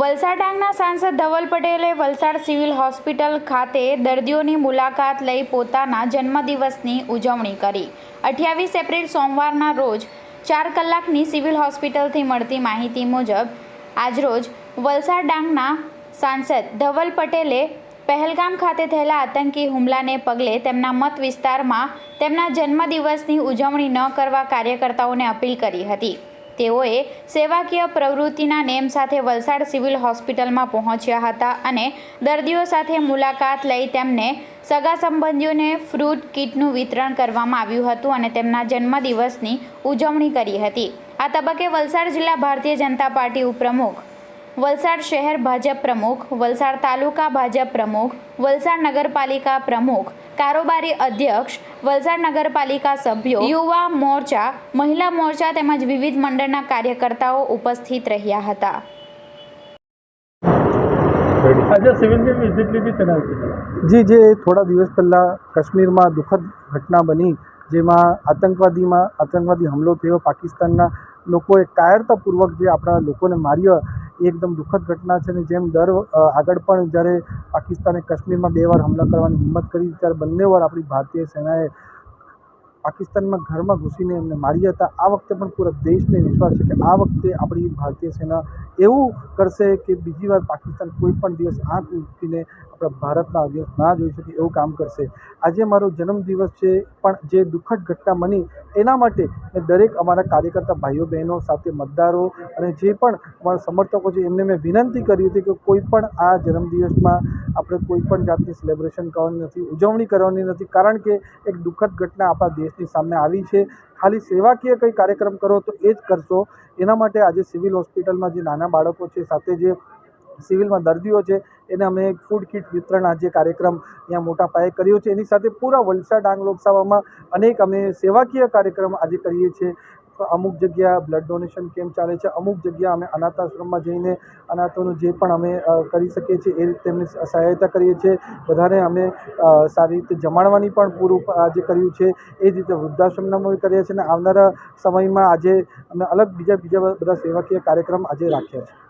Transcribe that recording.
વલસાડ ડાંગના સાંસદ ધવલ પટેલે વલસાડ સિવિલ હોસ્પિટલ ખાતે દર્દીઓની મુલાકાત લઈ પોતાના જન્મદિવસની ઉજવણી કરી. અઠ્યાવીસ એપ્રિલ સોમવારના રોજ ચાર કલાકની સિવિલ હોસ્પિટલથી મળતી માહિતી મુજબ આજરોજ વલસાડ ડાંગના સાંસદ ધવલ પટેલે પહેલગામ ખાતે થયેલા આતંકી હુમલાને પગલે તેમના મત વિસ્તારમાં તેમના જન્મદિવસની ઉજવણી ન કરવા કાર્યકર્તાઓને અપીલ કરી હતી. તેઓએ સેવાકીય પ્રવૃત્તિના નેમ સાથે વલસાડ સિવિલ હોસ્પિટલમાં પહોંચ્યા હતા અને દર્દીઓ સાથે મુલાકાત લઈ તેમને સગા સંબંધીઓને ફ્રૂટ કીટનું વિતરણ કરવામાં આવ્યું હતું અને તેમના જન્મદિવસની ઉજવણી કરી હતી. આ તબક્કે વલસાડ જિલ્લા ભારતીય જનતા પાર્ટી ઉપપ્રમુખ વલસાડ શહેર ભાજપ પ્રમુખ વલસાડ તાલુકા ભાજપ પ્રમુખ વલસાડ નગરપાલિકા પ્રમુખ કારોબારી અધ્યક્ષ વલસાડ નગરપાલિકા સભ્યો યુવા મોરચા મહિલા મોરચા તેમજ વિવિધ મંડળના કાર્યકર્તાઓ ઉપસ્થિત રહ્યા હતા. આજે સિવિલની વિઝિટ લીધી તેના જી જે થોડા દિવસ પહેલાં કાશ્મીરમાં દુઃખદ ઘટના બની જેમાં આતંકવાદીમાં આતંકવાદી હુમલો થયો. પાકિસ્તાનના લોકોએ કાયરતાપૂર્વક જે આપણા લોકોને માર્યા એકદમ દુઃખદ ઘટના છે અને જેમ દર આગળ પણ જ્યારે પાકિસ્તાને કાશ્મીરમાં બે વાર હુમલા કરવાની હિંમત કરી, ત્યારે બંને વાર આપણી ભારતીય સેનાએ પાકિસ્તાનમાં ઘરમાં ઘૂસીને એમને માર્યા હતા. આ વખતે પણ પૂરા દેશને વિશ્વાસ છે કે આ વખતે આપણી ભારતીય સેના એવું કરશે કે બીજી વાર પાકિસ્તાન કોઈ પણ દિવસ આંખ ઉઠીને આપણા ભારતના અગેન્સ્ટ ના જોઈ શકે એવું કામ કરશે. આજે મારો જન્મદિવસ છે, પણ જે દુઃખદ ઘટના બની એના માટે મેં દરેક અમારા કાર્યકર્તા ભાઈઓ, બહેનો સાથે મતદારો અને જે પણ અમારા સમર્થકો છે, એમને મેં વિનંતી કરી હતી કે કોઈ પણ આ જન્મદિવસમાં આપણે કોઈ પણ જાતની સેલિબ્રેશન કરવાની નથી, ઉજવણી કરવાની નથી, કારણ કે એક દુઃખદ ઘટના આપણા દેશની સામે આવી છે. ખાલી સેવાકીય કંઈ કાર્યક્રમ કરો તો એ જ કરશો. એના માટે આજે સિવિલ હોસ્પિટલમાં જે નાના બાળકો છે, સાથે જે સિવિલમાં દર્દીઓ છે, એને અમે એક ફૂડ કિટ વિતરણ આજે કાર્યક્રમ અહીંયા મોટા પાયે કર્યો છે. એની સાથે પૂરા વલસાડ ડાંગ લોકસભામાં અનેક અમે સેવાકીય કાર્યક્રમ આજે કરીએ છીએ. તો અમુક જગ્યા બ્લડ ડોનેશન કેમ્પ ચાલે છે? અમુક જગ્યા અમે અનાથ આશ્રમમાં જઈને અનાથોનું જે પણ અમે કરી શકીએ છીએ, એ રીતે તેમની સહાયતા કરીએ છીએ. બધાને અમે સારી રીતે જમાડવાની પણ પૂરું આજે કર્યું છે. એ જ રીતે વૃદ્ધાશ્રમના પણ કરીએ છીએ અને આવનારા સમયમાં આજે અમે અલગ બીજા બીજા બધા સેવાકીય કાર્યક્રમ આજે રાખ્યા છે.